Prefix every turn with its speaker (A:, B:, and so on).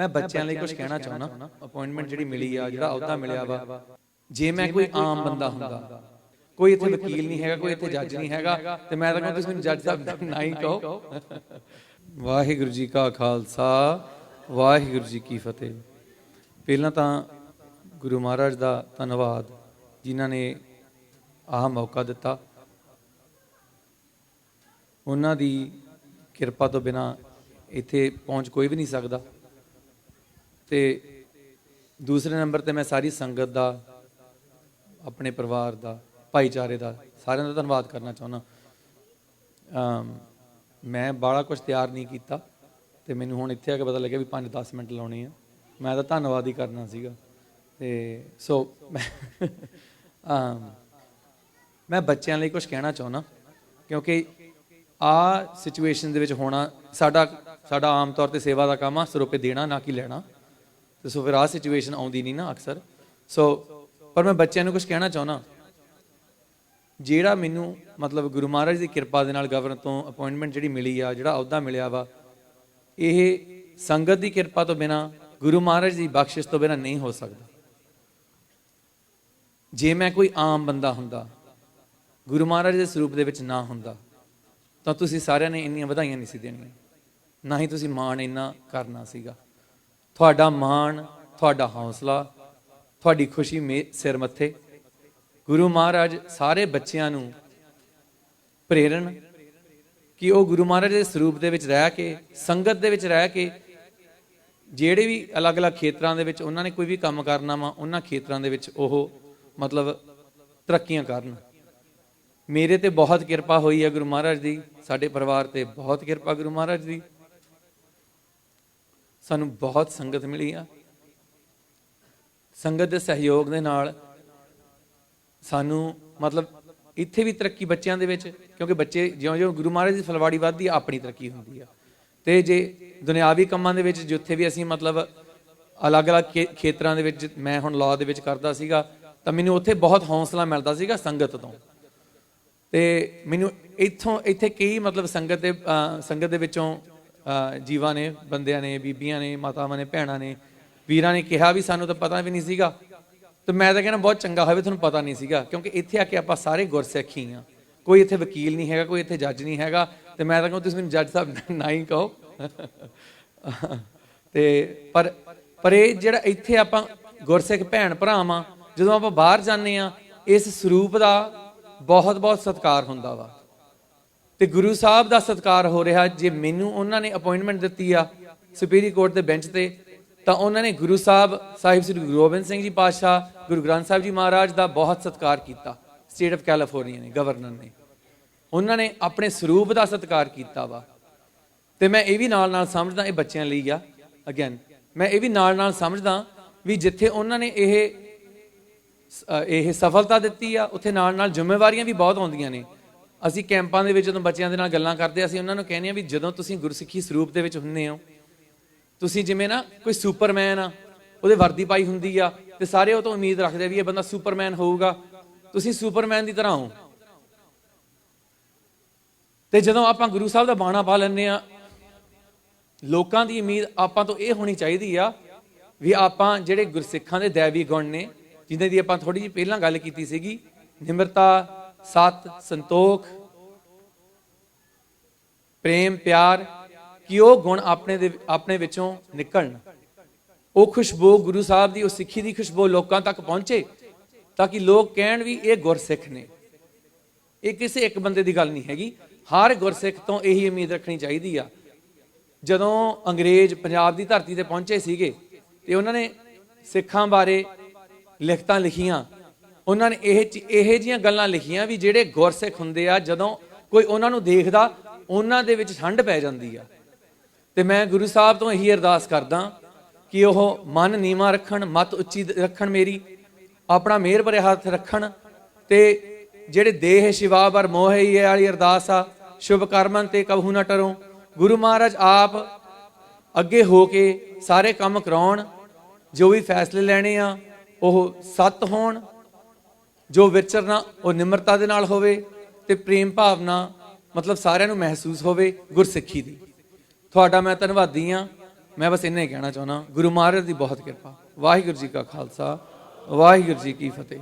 A: ਮੈਂ ਬੱਚਿਆਂ ਲਈ ਕੁਝ ਕਹਿਣਾ ਚਾਹੁੰਦਾ। ਅਪਾਇੰਟਮੈਂਟ ਜਿਹੜੀ ਮਿਲੀ ਆ ਜਿਹੜਾ ਅਹੁਦਾ ਮਿਲਿਆ ਵਾ। ਜੇ ਮੈਂ ਕੋਈ ਆਮ ਬੰਦਾ ਹੁੰਦਾ ਕੋਈ ਇੱਥੇ ਵਕੀਲ ਨਹੀਂ ਹੈਗਾ ਕੋਈ ਇੱਥੇ ਜੱਜ ਨਹੀਂ ਹੈਗਾ ਤੇ ਮੈਂ ਤਾਂ ਕਹਿੰਦਾ ਤੁਸੀਂ ਮੈਨੂੰ ਜੱਜ ਸਾਹਿਬ ਨਾ ਹੀ ਕਹੋ। ਵਾਹਿਗੁਰੂ ਜੀ ਕਾ ਖਾਲਸਾ ਵਾਹਿਗੁਰੂ ਜੀ ਕੀ ਫਤਿਹ। ਪਹਿਲਾਂ ਤਾਂ ਗੁਰੂ ਮਹਾਰਾਜ ਦਾ ਧੰਨਵਾਦ ਜਿਨ੍ਹਾਂ ਨੇ ਆਹ ਮੌਕਾ ਦਿੱਤਾ। ਉਹਨਾਂ ਦੀ ਕਿਰਪਾ ਤੋਂ ਬਿਨਾ ਇੱਥੇ ਪਹੁੰਚ ਕੋਈ ਵੀ ਨਹੀਂ ਸਕਦਾ। ਤੇ ਦੂਸਰੇ ਨੰਬਰ ਤੇ ਮੈਂ ਸਾਰੀ ਸੰਗਤ ਦਾ, ਆਪਣੇ ਪਰਿਵਾਰ ਦਾ, ਭਾਈਚਾਰੇ ਦਾ ਸਾਰਿਆਂ ਦਾ ਧੰਨਵਾਦ ਕਰਨਾ ਚਾਹੁੰਦਾ। ਮੈਂ ਬਾਹਲਾ ਕੁਝ ਤਿਆਰ ਨਹੀਂ ਕੀਤਾ ਤੇ ਮੈਨੂੰ ਹੁਣ ਇੱਥੇ ਆ ਕੇ ਪਤਾ ਲੱਗਿਆ ਵੀ 5-10 ਮਿੰਟ ਲਾਉਣੇ ਆ। ਮੈਂ ਤਾਂ ਧੰਨਵਾਦ ਹੀ ਕਰਨਾ ਸੀਗਾ। ਤੇ ਸੋ ਮੈਂ ਮੈਂ ਬੱਚਿਆਂ ਲਈ ਕੁਝ ਕਹਿਣਾ ਚਾਹੁੰਦਾ ਕਿਉਂਕਿ ਆ ਸਿਚੁਏਸ਼ਨ ਦੇ ਵਿੱਚ ਹੋਣਾ ਸਾਡਾ ਸਾਡਾ ਆਮ ਤੌਰ ਤੇ ਸੇਵਾ ਦਾ ਕੰਮ ਆ, ਸਰੋਪੇ ਦੇਣਾ ਨਾ ਕਿ ਲੈਣਾ। ਤੇ ਸੋ ਫਿਰ ਆ ਸਿਚੁਏਸ਼ਨ ਆਉਂਦੀ ਨਹੀਂ ਨਾ ਅਕਸਰ। ਸੋ, ਪਰ ਮੈਂ ਬੱਚਿਆਂ ਨੂੰ ਕੁਝ ਕਹਿਣਾ ਚਾਹੁੰਦਾ। ਜਿਹੜਾ ਮੈਨੂੰ ਮਤਲਬ ਗੁਰੂ ਮਹਾਰਾਜ ਦੀ ਕਿਰਪਾ ਦੇ ਨਾਲ ਗਵਰਨ ਤੋਂ ਅਪਾਇੰਟਮੈਂਟ ਜਿਹੜੀ ਮਿਲੀ ਆ, ਜਿਹੜਾ ਅਹੁਦਾ ਮਿਲਿਆ ਵਾ, ਇਹ ਸੰਗਤ ਦੀ ਕਿਰਪਾ ਤੋਂ ਬਿਨਾ, ਗੁਰੂ ਮਹਾਰਾਜ ਦੀ ਬਖਸ਼ਿਸ਼ ਤੋਂ ਬਿਨਾ ਨਹੀਂ ਹੋ ਸਕਦਾ। ਜੇ ਮੈਂ ਕੋਈ ਆਮ ਬੰਦਾ ਹੁੰਦਾ, ਗੁਰੂ ਮਹਾਰਾਜ ਦੇ ਸਰੂਪ ਦੇ ਵਿੱਚ ਨਾ ਹੁੰਦਾ, ਤਾਂ ਤੁਸੀਂ ਸਾਰਿਆਂ ਨੇ ਇੰਨੀਆਂ ਵਧਾਈਆਂ ਨਹੀਂ ਸੀ ਦੇਣੀਆਂ। ਨਾ ਹੀ ਤੁਸੀਂ ਮਾਣ ਇੰਨਾ ਕਰਨਾ ਸੀਗਾ। ਤੁਹਾਡਾ ਮਾਣ, ਤੁਹਾਡਾ ਹੌਸਲਾ, ਤੁਹਾਡੀ ਖੁਸ਼ੀ ਮੇ ਸਿਰ ਮੱਥੇ। ਗੁਰੂ ਮਹਾਰਾਜ ਸਾਰੇ ਬੱਚਿਆਂ ਨੂੰ ਪ੍ਰੇਰਣ ਕਿ ਉਹ ਗੁਰੂ ਮਹਾਰਾਜ ਦੇ ਸਰੂਪ ਦੇ ਵਿੱਚ ਰਹਿ ਕੇ, ਸੰਗਤ ਦੇ ਵਿੱਚ ਰਹਿ ਕੇ, ਜਿਹੜੇ ਵੀ ਅਲੱਗ-ਅਲੱਗ ਖੇਤਰਾਂ ਦੇ ਵਿੱਚ ਉਹਨਾਂ ਨੇ ਕੋਈ ਵੀ ਕੰਮ ਕਰਨਾ ਵਾ, ਉਹਨਾਂ ਖੇਤਰਾਂ ਦੇ ਵਿੱਚ ਉਹ ਮਤਲਬ ਤਰੱਕੀਆਂ ਕਰਨ। ਮੇਰੇ ਤੇ ਬਹੁਤ ਕਿਰਪਾ ਹੋਈ ਹੈ ਗੁਰੂ ਮਹਾਰਾਜ ਦੀ, ਸਾਡੇ ਪਰਿਵਾਰ ਤੇ ਬਹੁਤ ਕਿਰਪਾ ਗੁਰੂ ਮਹਾਰਾਜ ਦੀ। ਸਾਨੂੰ ਬਹੁਤ ਸੰਗਤ ਮਿਲੀ ਆ। ਸੰਗਤ ਦੇ ਸਹਿਯੋਗ ਦੇ ਨਾਲ ਸਾਨੂੰ ਮਤਲਬ ਇੱਥੇ ਵੀ ਤਰੱਕੀ ਬੱਚਿਆਂ ਦੇ ਵਿੱਚ, ਕਿਉਂਕਿ ਬੱਚੇ ਜਿਉਂ-ਜਿਉਂ ਗੁਰੂ ਮਹਾਰਾਜ ਦੀ ਫਲਵਾੜੀ ਵੱਧਦੀ ਆ, ਆਪਣੀ ਤਰੱਕੀ ਹੁੰਦੀ ਆ। ਤੇ ਜੇ ਦੁਨਿਆਵੀ ਕੰਮਾਂ ਦੇ ਵਿੱਚ, ਜਿੱਥੇ ਵੀ ਅਸੀਂ ਮਤਲਬ ਅਲੱਗ-ਅਲੱਗ ਖੇ- ਖੇਤਰਾਂ ਦੇ ਵਿੱਚ, ਮੈਂ ਹੁਣ ਲਾਅ ਦੇ ਵਿੱਚ ਕਰਦਾ ਸੀਗਾ, ਤਾਂ ਮੈਨੂੰ ਉੱਥੇ ਬਹੁਤ ਹੌਸਲਾ ਮਿਲਦਾ ਸੀਗਾ ਸੰਗਤ ਤੋਂ। ਤੇ ਮੈਨੂੰ ਇੱਥੋਂ, ਇੱਥੇ ਕਈ ਮਤਲਬ ਸੰਗਤ ਦੇ ਸੰਗਤ ਦੇ ਵਿੱਚੋਂ ਜੀਵਾਂ ਨੇ, ਬੰਦਿਆਂ ਨੇ, ਬੀਬੀਆਂ ਨੇ, ਮਾਤਾਵਾਂ ਨੇ, ਭੈਣਾਂ ਨੇ, ਵੀਰਾਂ ਨੇ ਕਿਹਾ ਵੀ ਸਾਨੂੰ ਤਾਂ ਪਤਾ ਵੀ ਨਹੀਂ ਸੀਗਾ। ਤੇ ਮੈਂ ਤਾਂ ਕਹਿੰਦਾ ਬਹੁਤ ਚੰਗਾ ਹੋਵੇ ਤੁਹਾਨੂੰ ਪਤਾ ਨਹੀਂ ਸੀਗਾ, ਕਿਉਂਕਿ ਇੱਥੇ ਆ ਕੇ ਆਪਾਂ ਸਾਰੇ ਗੁਰਸਿੱਖ ਹੀ ਆ। ਕੋਈ ਇੱਥੇ ਵਕੀਲ ਨਹੀਂ ਹੈਗਾ, ਕੋਈ ਇੱਥੇ ਜੱਜ ਨਹੀਂ ਹੈਗਾ, ਤੇ ਮੈਂ ਤਾਂ ਕਹਿੰਦਾ ਤੁਸੀਂ ਮੈਨੂੰ ਜੱਜ ਸਾਹਿਬ ਨਾ ਹੀ ਕਹੋ। ਤੇ ਪਰ ਪਰ ਇਹ ਜਿਹੜਾ ਇੱਥੇ ਆਪਾਂ ਗੁਰਸਿੱਖ ਭੈਣ ਭਰਾਵਾਂ ਜਦੋਂ ਆਪਾਂ ਬਾਹਰ ਜਾਂਦੇ ਆ, ਇਸ ਸਰੂਪ ਦਾ ਬਹੁਤ ਬਹੁਤ ਸਤਿਕਾਰ ਹੁੰਦਾ ਵਾ। ਤੇ ਗੁਰੂ ਸਾਹਿਬ ਦਾ ਸਤਿਕਾਰ ਹੋ ਰਿਹਾ ਜੇ ਮੈਨੂੰ ਉਹਨਾਂ ਨੇ ਅਪਾਇੰਟਮੈਂਟ ਦਿੱਤੀ ਆ ਸੁਪੀਰੀਅਰ ਕੋਰਟ ਦੇ ਬੈਂਚ ਤੇ, ਤਾਂ ਉਹਨਾਂ ਨੇ ਗੁਰੂ ਸਾਹਿਬ ਸਾਹਿਬ ਸ੍ਰੀ ਗੁਰੂ ਗੋਬਿੰਦ ਸਿੰਘ ਜੀ ਪਾਤਸ਼ਾਹ, ਗੁਰੂ ਗ੍ਰੰਥ ਸਾਹਿਬ ਜੀ ਮਹਾਰਾਜ ਦਾ ਬਹੁਤ ਸਤਿਕਾਰ ਕੀਤਾ ਸਟੇਟ ਆਫ ਕੈਲੀਫੋਰਨੀਆ ਨੇ ਗਵਰਨਰ ਨੇ। ਉਹਨਾਂ ਨੇ ਆਪਣੇ ਸਰੂਪ ਦਾ ਸਤਿਕਾਰ ਕੀਤਾ ਵਾ। ਤੇ ਮੈਂ ਇਹ ਵੀ ਨਾਲ ਨਾਲ ਸਮਝਦਾ, ਇਹ ਬੱਚਿਆਂ ਲਈ ਆ ਅਗੇਨ ਮੈਂ ਇਹ ਵੀ ਨਾਲ ਨਾਲ ਸਮਝਦਾ ਵੀ ਜਿੱਥੇ ਉਹਨਾਂ ਨੇ ਇਹ ਇਹ ਸਫਲਤਾ ਦਿੱਤੀ ਆ, ਉੱਥੇ ਨਾਲ ਨਾਲ ਜ਼ਿੰਮੇਵਾਰੀਆਂ ਵੀ ਬਹੁਤ ਆਉਂਦੀਆਂ ਨੇ। ਅਸੀਂ ਕੈਂਪਾਂ ਦੇ ਵਿੱਚ ਜਦੋਂ ਬੱਚਿਆਂ ਦੇ ਨਾਲ ਗੱਲਾਂ ਕਰਦੇ ਅਸੀਂ ਉਹਨਾਂ ਨੂੰ ਕਹਿੰਦੇ ਆ ਵੀ ਜਦੋਂ ਤੁਸੀਂ ਗੁਰਸਿੱਖੀ ਸਰੂਪ ਦੇ ਵਿੱਚ ਹੁੰਨੇ ਹੋ, ਤੁਸੀਂ ਜਿਵੇਂ ਨਾ ਕੋਈ ਸੁਪਰਮੈਨ ਆ, ਉਹਦੇ ਵਰਦੀ ਪਾਈ ਹੁੰਦੀ ਆ ਤੇ ਸਾਰੇ ਉਹ ਤੋਂ ਉਮੀਦ ਰੱਖਦੇ ਵੀ ਇਹ ਬੰਦਾ ਸੁਪਰਮੈਨ ਹੋਊਗਾ। ਤੁਸੀਂ ਸੁਪਰਮੈਨ ਦੀ ਤਰ੍ਹਾਂ ਹੋ। ਤੇ ਜਦੋਂ ਆਪਾਂ ਗੁਰੂ ਸਾਹਿਬ ਦਾ ਬਾਣਾ ਪਾ ਲੈਂਦੇ ਆ, ਲੋਕਾਂ ਦੀ ਉਮੀਦ ਆਪਾਂ ਤੋਂ ਇਹ ਹੋਣੀ ਚਾਹੀਦੀ ਆ ਵੀ ਆਪਾਂ ਜਿਹੜੇ ਗੁਰਸਿੱਖਾਂ ਦੇ ਦੇਵੀ ਗੁਣ ਨੇ, ਜਿਨ੍ਹਾਂ ਦੀ ਆਪਾਂ ਥੋੜੀ ਜਿਹੀ ਪਹਿਲਾਂ ਗੱਲ ਕੀਤੀ ਸੀਗੀ, ਨਿਮਰਤਾ ਸਤ ਸੰਤੋਖ, ਪ੍ਰੇਮ, ਪਿਆਰ, ਕਿ ਉਹ ਗੁਣ ਆਪਣੇ ਦੇ ਆਪਣੇ ਵਿੱਚੋਂ ਨਿਕਲਣ। ਉਹ ਖੁਸ਼ਬੂ ਗੁਰੂ ਸਾਹਿਬ ਦੀ, ਉਹ ਸਿੱਖੀ ਦੀ ਖੁਸ਼ਬੂ ਲੋਕਾਂ ਤੱਕ ਪਹੁੰਚੇ, ਤਾਂ ਕਿ ਲੋਕ ਕਹਿਣ ਵੀ ਇਹ ਗੁਰਸਿੱਖ ਨੇ। ਇਹ ਕਿਸੇ ਇੱਕ ਬੰਦੇ ਦੀ ਗੱਲ ਨਹੀਂ ਹੈਗੀ। ਹਰ ਗੁਰਸਿੱਖ ਤੋਂ ਇਹੀ ਉਮੀਦ ਰੱਖਣੀ ਚਾਹੀਦੀ ਆ। ਜਦੋਂ ਅੰਗਰੇਜ਼ ਪੰਜਾਬ ਦੀ ਧਰਤੀ ਤੇ ਪਹੁੰਚੇ ਸੀਗੇ, ਤੇ ਉਹਨਾਂ ਨੇ ਸਿੱਖਾਂ ਬਾਰੇ ਲਿਖਤਾਂ ਲਿਖੀਆਂ ਉਹਨਾਂ ਨੇ ਇਹ ਚ- ਇਹ ਜੀਆਂ ਗੱਲਾਂ ਲਿਖੀਆਂ ਵੀ ਜਿਹੜੇ ਗੁਰਸਿੱਖ ਹੁੰਦੇ ਆ, ਜਦੋਂ ਕੋਈ ਉਹਨਾਂ ਨੂੰ ਦੇਖਦਾ, ਉਹਨਾਂ ਦੇ ਵਿੱਚ ਠੰਡ ਪੈ ਜਾਂਦੀ ਆ। ਤੇ ਮੈਂ ਗੁਰੂ ਸਾਹਿਬ ਤੋਂ ਇਹੀ ਅਰਦਾਸ ਕਰਦਾ ਕਿ ਉਹ ਮਨ ਨੀਵਾ ਰੱਖਣ, ਮਤ ਉੱਚੀ ਰੱਖਣ ਮੇਰੀ, ਆਪਣਾ ਮਿਹਰ ਭਰੇ ਹੱਥ ਰੱਖਣ ਤੇ ਜਿਹੜੇ ਦੇਹ ਸ਼ਿਵਾ ਮੋਹ ਮੋਹਿ ਇਹ ਵਾਲੀ ਅਰਦਾਸ ਆ, ਸ਼ੁਭ ਕਰਮਨ ਤੇ ਕਬਹੂ ਨਾ ਟਰੋ। ਗੁਰੂ ਮਹਾਰਾਜ ਆਪ ਅੱਗੇ ਹੋ ਕੇ ਸਾਰੇ ਕੰਮ ਕਰਾਉਣ, ਜੋ ਵੀ ਫੈਸਲੇ ਲੈਣੇ ਆ, ਉਹ ਸੱਤ ਹੋਣ ਜੋ ਵਿਚਰਨਾ ਉਹ ਨਿਮਰਤਾ ਦੇ ਨਾਲ ਹੋਵੇ ਤੇ ਪ੍ਰੇਮ ਭਾਵਨਾ ਮਤਲਬ ਸਾਰਿਆਂ ਨੂੰ ਮਹਿਸੂਸ ਹੋਵੇ ਗੁਰਸਿੱਖੀ ਦੀ। ਤੁਹਾਡਾ ਮੈਂ ਧੰਨਵਾਦੀ ਆ ਮੈਂ ਬਸ ਇੰਨਾ ਹੀ ਕਹਿਣਾ ਚਾਹੁੰਦਾ। ਗੁਰੂ ਮਹਾਰਾਜ ਦੀ ਬਹੁਤ ਕਿਰਪਾ। ਵਾਹਿਗੁਰੂ ਜੀ ਕਾ ਖਾਲਸਾ। ਵਾਹਿਗੁਰੂ ਜੀ ਕੀ ਫਤਿਹ।